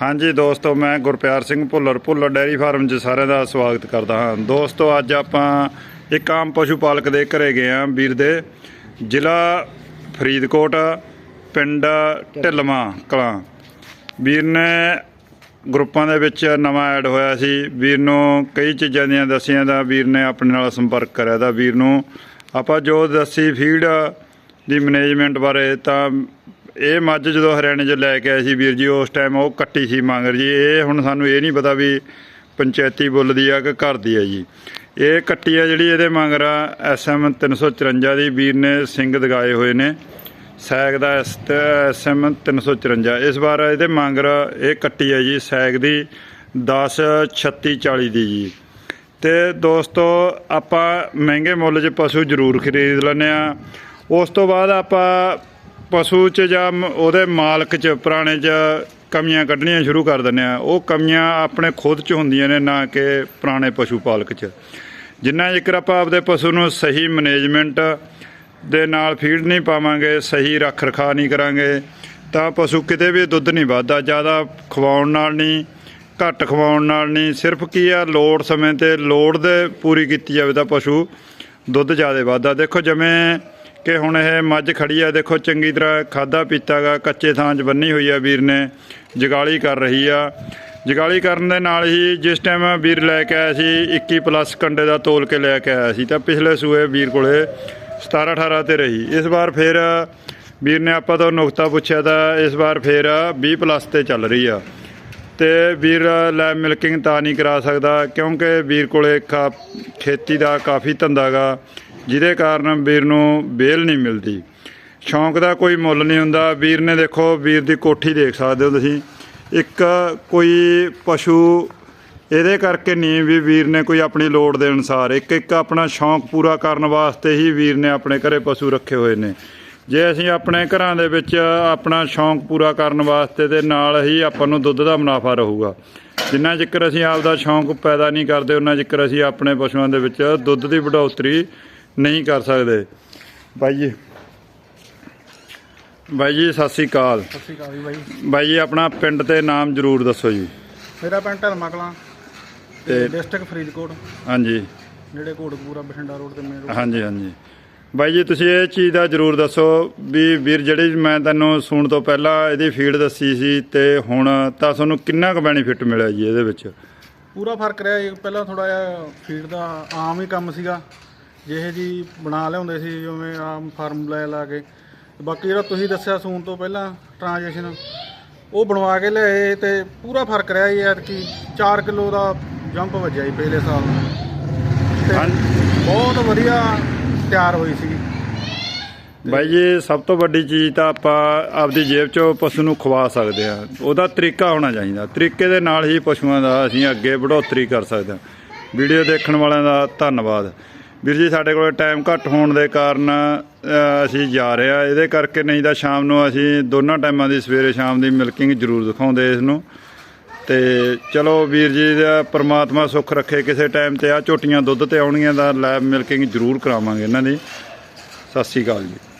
ਹਾਂਜੀ ਦੋਸਤੋ, ਮੈਂ ਗੁਰਪਿਆਰ ਸਿੰਘ ਭੁੱਲਰ ਭੁੱਲਰ ਡੈਰੀ ਫਾਰਮ 'ਚ ਸਾਰਿਆਂ ਦਾ ਸਵਾਗਤ ਕਰਦਾ ਹਾਂ। ਦੋਸਤੋ, ਅੱਜ ਆਪਾਂ ਇੱਕ ਆਮ ਪਸ਼ੂ ਪਾਲਕ ਦੇ ਘਰੇ ਗਏ ਹਾਂ ਵੀਰ ਦੇ। ਜ਼ਿਲ੍ਹਾ ਫਰੀਦਕੋਟ, ਪਿੰਡ ਢਿੱਲਵਾਂ ਕਲਾਂ। ਵੀਰ ਨੇ ਗਰੁੱਪਾਂ ਦੇ ਵਿੱਚ ਨਵਾਂ ਐਡ ਹੋਇਆ ਸੀ। ਵੀਰ ਨੂੰ ਕਈ ਚੀਜ਼ਾਂ ਦੀਆਂ ਦੱਸੀਆਂ ਦਾ ਵੀਰ ਨੇ ਆਪਣੇ ਨਾਲ ਸੰਪਰਕ ਕਰਿਆ ਦਾ। ਵੀਰ ਨੂੰ ਆਪਾਂ ਜੋ ਦੱਸੀ ਫੀਡ ਦੀ ਮੈਨੇਜਮੈਂਟ ਬਾਰੇ ਤਾਂ ਇਹ ਮੱਝ ਜਦੋਂ ਹਰਿਆਣੇ 'ਚ ਲੈ ਕੇ ਆਏ ਸੀ ਵੀਰ ਜੀ, ਉਸ ਟਾਈਮ ਉਹ ਕੱਟੀ ਸੀ ਮੰਗਰ ਜੀ। ਇਹ ਹੁਣ ਸਾਨੂੰ ਇਹ ਨਹੀਂ ਪਤਾ ਵੀ ਪੰਚਾਇਤੀ ਬੁੱਲ ਦੀ ਆ ਕਿ ਘਰ ਦੀ ਆ ਜੀ। ਇਹ ਕੱਟੀ ਆ ਜਿਹੜੀ ਇਹਦੇ ਮੰਗਰ ਆ ਐਸਐਮ 354 ਦੀ ਵੀਰ ਨੇ ਸਿੰਘ ਦਗਾਏ ਹੋਏ ਨੇ। ਸੈਗ ਦਾ ਐਸਐਮ 354 ਇਸ ਵਾਰ ਇਹਦੇ ਮੰਗਰ, ਇਹ ਕੱਟੀ ਆ ਜੀ, ਸੈਗ ਦੀ 10 36 40 ਦੀ ਜੀ। ਤੇ ਦੋਸਤੋ, ਆਪਾਂ ਮਹਿੰਗੇ ਮੁੱਲ 'ਚ ਪਸ਼ੂ ਜ਼ਰੂਰ ਖਰੀਦ ਲੈਂਦੇ ਆ। ਉਸ ਤੋਂ ਬਾਅਦ ਆਪਾਂ ਪਸ਼ੂ 'ਚ ਜਾਂ ਮ- ਉਹਦੇ ਮਾਲਕ 'ਚ, ਪੁਰਾਣੇ 'ਚ ਕਮੀਆਂ ਕੱਢਣੀਆਂ ਸ਼ੁਰੂ ਕਰ ਦਿੰਦੇ ਆ। ਉਹ ਕਮੀਆਂ ਆਪਣੇ ਖੁਦ 'ਚ ਹੁੰਦੀਆਂ ਨੇ, ਨਾ ਕਿ ਪੁਰਾਣੇ ਪਸ਼ੂ ਪਾਲਕ 'ਚ। ਜਿੰਨਾ ਜ਼ਿਕਰ ਆਪਾਂ ਆਪਦੇ ਪਸ਼ੂ ਨੂੰ ਸਹੀ ਮੈਨੇਜਮੈਂਟ ਦੇ ਨਾਲ ਫੀਡ ਨਹੀਂ ਪਾਵਾਂਗੇ, ਸਹੀ ਰੱਖ ਰਖਾ ਨਹੀਂ ਕਰਾਂਗੇ, ਤਾਂ ਪਸ਼ੂ ਕਿਤੇ ਵੀ ਦੁੱਧ ਨਹੀਂ ਵੱਧਦਾ, ਜ਼ਿਆਦਾ ਖਵਾਉਣ ਨਾਲ ਨਹੀਂ, ਘੱਟ ਖਵਾਉਣ ਨਾਲ ਨਹੀਂ। ਸਿਰਫ ਕੀ ਆ, ਲੋੜ ਸਮੇਂ ਤੇ ਲੋੜ ਦੇ ਪੂਰੀ ਕੀਤੀ ਜਾਵੇ ਤਾਂ ਪਸ਼ੂ ਦੁੱਧ ਜ਼ਿਆਦਾ ਵੱਧਦਾ। ਦੇਖੋ, ਜਿਵੇਂ ਕਿ ਹੁਣ ਇਹ ਮੱਝ ਖੜੀ ਆ, ਦੇਖੋ ਚੰਗੀ ਤਰ੍ਹਾਂ ਖਾਦਾ ਪੀਤਾਗਾ ਕੱਚੇ ਥਾਂ 'ਚ ਬੰਨੀ ਹੋਈ ਆ ਵੀਰ ਨੇ, ਜਗਾਲੀ ਕਰ ਰਹੀ ਆ। ਜਗਾਲੀ ਕਰਨ ਦੇ ਨਾਲ ਹੀ ਜਿਸ ਟਾਈਮ ਵੀਰ ਲੈ ਕੇ ਆਇਆ ਸੀ 21 ਪਲੱਸ ਕੰਡੇ ਦਾ ਤੋਲ ਕੇ ਲੈ ਕੇ ਆਇਆ ਸੀ, ਤਾਂ ਪਿਛਲੇ ਸੂਏ ਵੀਰ ਕੋਲੇ 17 18 ਤੇ ਰਹੀ। ਇਸ ਵਾਰ ਫਿਰ ਵੀਰ ਨੇ ਆਪਾਂ ਤੋਂ ਨੁਕਤਾ ਪੁੱਛਿਆ ਤਾਂ ਇਸ ਵਾਰ ਫਿਰ 20 ਪਲੱਸ ਤੇ ਚੱਲ ਰਹੀ ਆ। ਤੇ ਵੀਰ ਲੈ ਮਿਲਕਿੰਗ ਤਾਂ ਨਹੀਂ ਕਰਾ ਸਕਦਾ, ਕਿਉਂਕਿ ਵੀਰ ਕੋਲੇ ਕਾ ਖੇਤੀ ਦਾ ਕਾਫੀ ਧੰਦਾ ਗਾ। ਜਿਹਦੇ ਕਾਰਨ ਵੀਰ ਨੂੰ ਬੇਲ ਨਹੀਂ ਮਿਲਦੀ। ਸ਼ੌਂਕ ਦਾ ਕੋਈ ਮੁੱਲ ਨਹੀਂ ਹੁੰਦਾ। ਵੀਰ ਨੇ ਦੇਖੋ, ਵੀਰ ਦੀ ਕੋਠੀ ਦੇਖ ਸਕਦੇ ਹੋ ਤੁਸੀਂ। ਇੱਕ ਕੋਈ ਪਸ਼ੂ ਇਹਦੇ ਕਰਕੇ ਨਹੀਂ ਵੀ ਵੀਰ ਨੇ ਕੋਈ ਆਪਣੀ ਲੋੜ ਦੇ ਅਨੁਸਾਰ ਇੱਕ ਇੱਕ ਆਪਣਾ ਸ਼ੌਂਕ ਪੂਰਾ ਕਰਨ ਵਾਸਤੇ ਹੀ ਵੀਰ ਨੇ ਆਪਣੇ ਘਰੇ ਪਸ਼ੂ ਰੱਖੇ ਹੋਏ ਨੇ। ਜੇ ਅਸੀਂ ਆਪਣੇ ਘਰਾਂ ਦੇ ਵਿੱਚ ਆਪਣਾ ਸ਼ੌਂਕ ਪੂਰਾ ਕਰਨ ਵਾਸਤੇ ਤੇ ਨਾਲ ਹੀ ਆਪਾਂ ਨੂੰ ਦੁੱਧ ਦਾ ਮੁਨਾਫਾ ਰਹੂਗਾ। ਜਿੰਨਾ ਚਿਰ ਅਸੀਂ ਆਪਦਾ ਸ਼ੌਂਕ ਪੈਦਾ ਨਹੀਂ ਕਰਦੇ ਉਹਨਾਂ ਚਿਰ ਅਸੀਂ ਆਪਣੇ ਪਸ਼ੂਆਂ ਦੇ ਵਿੱਚ ਦੁੱਧ ਦੀ ਵਡੋਤਰੀ ਨਹੀਂ ਕਰ ਸਕਦੇ। ਬਾਈ ਜੀ। ਬਾਈ ਜੀ ਸਤਿ ਸ੍ਰੀ ਅਕਾਲ। ਸਤਿ ਸ਼੍ਰੀ ਅਕਾਲ ਜੀ ਬਾਈ। ਬਾਈ ਜੀ ਆਪਣਾ ਪਿੰਡ ਤੇ ਨਾਮ ਜ਼ਰੂਰ ਦੱਸੋ ਜੀ। ਮੇਰਾ ਪਿੰਡ ਢਲਮਾ ਕਲਾਂ ਤੇ ਡਿਸਟ੍ਰਿਕਟ ਫਰੀਦਕੋਟ। ਹਾਂਜੀ। ਨੇੜੇ ਕੋਟਕਪੂਰਾ ਬਠਿੰਡਾ ਰੋਡ ਤੇ ਮੇਨ ਰੋਡ। ਹਾਂਜੀ ਹਾਂਜੀ। ਬਾਈ ਜੀ ਤੁਸੀਂ ਇਹ ਚੀਜ਼ ਦਾ ਜ਼ਰੂਰ ਦੱਸੋ ਵੀ ਵੀਰ ਜਿਹੜੀ ਮੈਂ ਤੈਨੂੰ ਸੁਣ ਤੋਂ ਪਹਿਲਾਂ ਇਹਦੀ ਫੀਡ ਦੱਸੀ ਸੀ ਤੇ ਹੁਣ ਤਾਂ ਤੁਹਾਨੂੰ ਕਿੰਨਾ ਕੁ ਬੈਨੀਫਿਟ ਮਿਲਿਆ ਜੀ ਇਹਦੇ ਵਿੱਚ? ਪੂਰਾ ਫ਼ਰਕ ਰਿਹਾ ਜੀ। ਪਹਿਲਾਂ ਥੋੜਾ ਜਿਹਾ ਫੀਡ ਦਾ ਆਮ ਹੀ ਕੰਮ ਸੀਗਾ। ਜਿਹੇ ਜੀ ਬਣਾ ਲਿਆਉਂਦੇ ਸੀ ਜਿਵੇਂ ਆਮ ਫਾਰਮੂਲਾ ਲਾ ਕੇ। ਬਾਕੀ ਜਿਹੜਾ ਤੁਸੀਂ ਦੱਸਿਆ ਸੂਣ ਤੋਂ ਪਹਿਲਾਂ ਟ੍ਰਾਂਜੈਕਸ਼ਨ ਉਹ ਬਣਵਾ ਕੇ ਲਿਆਏ ਤੇ ਪੂਰਾ ਫ਼ਰਕ ਰਿਹਾ ਜੀ ਐਤਕੀ। 4 ਕਿਲੋ ਦਾ ਜੰਪ ਵੱਜਿਆ ਜੀ ਪਹਿਲੇ ਸਾਲ ਤੇ। ਬਹੁਤ ਵਧੀਆ ਤਿਆਰ ਹੋਈ ਸੀ ਬਾਈ ਜੀ ਸਭ ਤੋਂ ਵੱਡੀ ਚੀਜ਼ ਤਾਂ ਆਪਾਂ ਆਪਦੀ ਜੇਬ 'ਚੋਂ ਪਸ਼ੂ ਨੂੰ ਖਵਾ ਸਕਦੇ ਆ ਉਹਦਾ ਤਰੀਕਾ ਹੋਣਾ ਚਾਹੀਦਾ। ਤਰੀਕੇ ਦੇ ਨਾਲ ਹੀ ਪਸ਼ੂਆਂ ਦਾ ਅਸੀਂ ਅੱਗੇ ਬੜੋਤਰੀ ਕਰ ਸਕਦੇ ਹਾਂ। ਵੀਡੀਓ ਦੇਖਣ ਵਾਲਿਆਂ ਦਾ ਧੰਨਵਾਦ। ਵੀਰ ਜੀ, ਸਾਡੇ ਕੋਲ ਟਾਈਮ ਘੱਟ ਹੋਣ ਦੇ ਕਾਰਨ ਅਸੀਂ ਜਾ ਰਹੇ ਆ ਇਹਦੇ ਕਰਕੇ ਨਹੀਂ ਤਾਂ ਸ਼ਾਮ ਨੂੰ ਅਸੀਂ ਦੋਨਾਂ ਟਾਈਮਾਂ ਦੀ ਸਵੇਰੇ ਸ਼ਾਮ ਦੀ ਮਿਲਕਿੰਗ ਜ਼ਰੂਰ ਦਿਖਾਉਂਦੇ ਇਸ ਨੂੰ ਤੇ ਚਲੋ ਵੀਰ ਜੀ ਦਾ ਪ੍ਰਮਾਤਮਾ ਸੁੱਖ ਰੱਖੇ, ਕਿਸੇ ਟਾਈਮ ਤੇ ਆ ਝੋਟੀਆਂ ਦੁੱਧ ਤੇ ਆਉਣਗੀਆਂ ਦਾ ਲੈਬ ਮਿਲਕਿੰਗ ਜ਼ਰੂਰ ਕਰਾਵਾਂਗੇ ਇਹਨਾਂ ਦੀ। ਸਤਿ ਸ਼੍ਰੀ ਅਕਾਲ ਜੀ।